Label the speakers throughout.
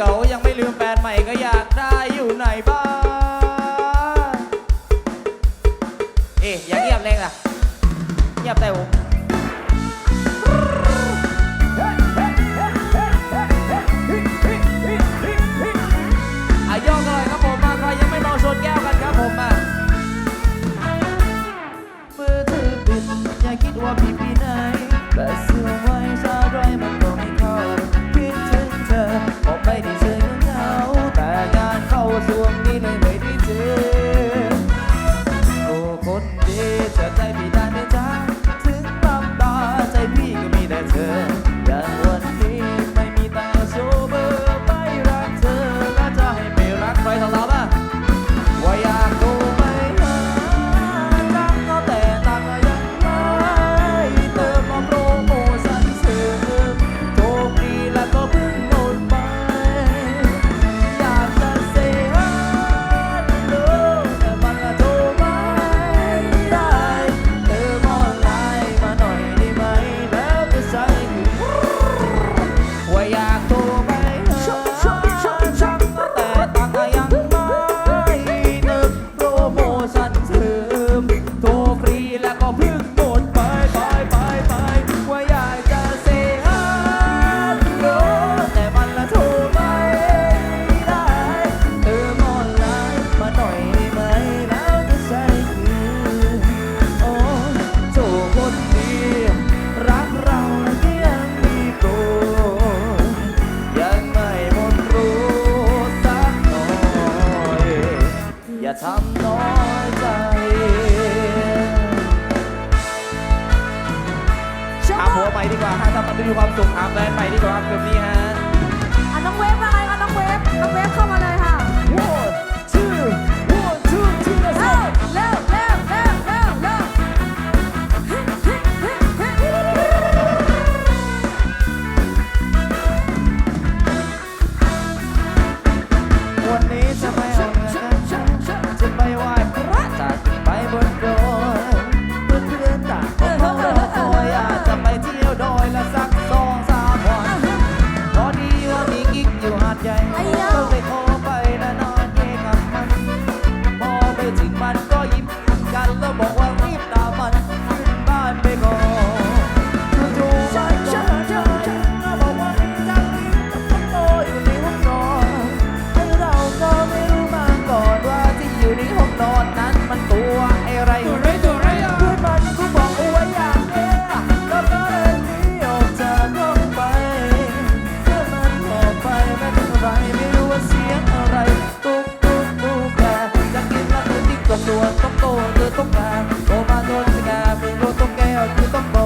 Speaker 1: เก่ายังไม่ลืมแฟนใหม่ก็อยากได้อยู่ไหนบ้างเอ๊ะอย่าเงียบแรงล่ะ เงียบแต่ผมาทำน้อยใจ ชาวโพไปดีกว่าฮะทำมันดูมีความสุขอาแบนไปดีกว่าครับ
Speaker 2: คืนนี้ฮะ
Speaker 1: ต้องโต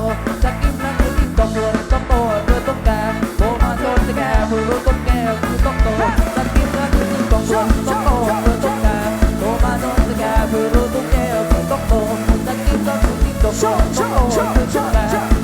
Speaker 1: จะกินนั้นเธอกินต้องรวนต้องโตเธอต้องแก่โบมาจนจะแก่เธอต้องแก่คือต้องโตจะกินนั้นเธอกินต้องรวนต้องโตเธอต้องแก่โบมาจนจะแก่เธอต้องแก่คือต้องโตจะกินนั้นเธอกินต้องรวต้องโตเธอต้องแก่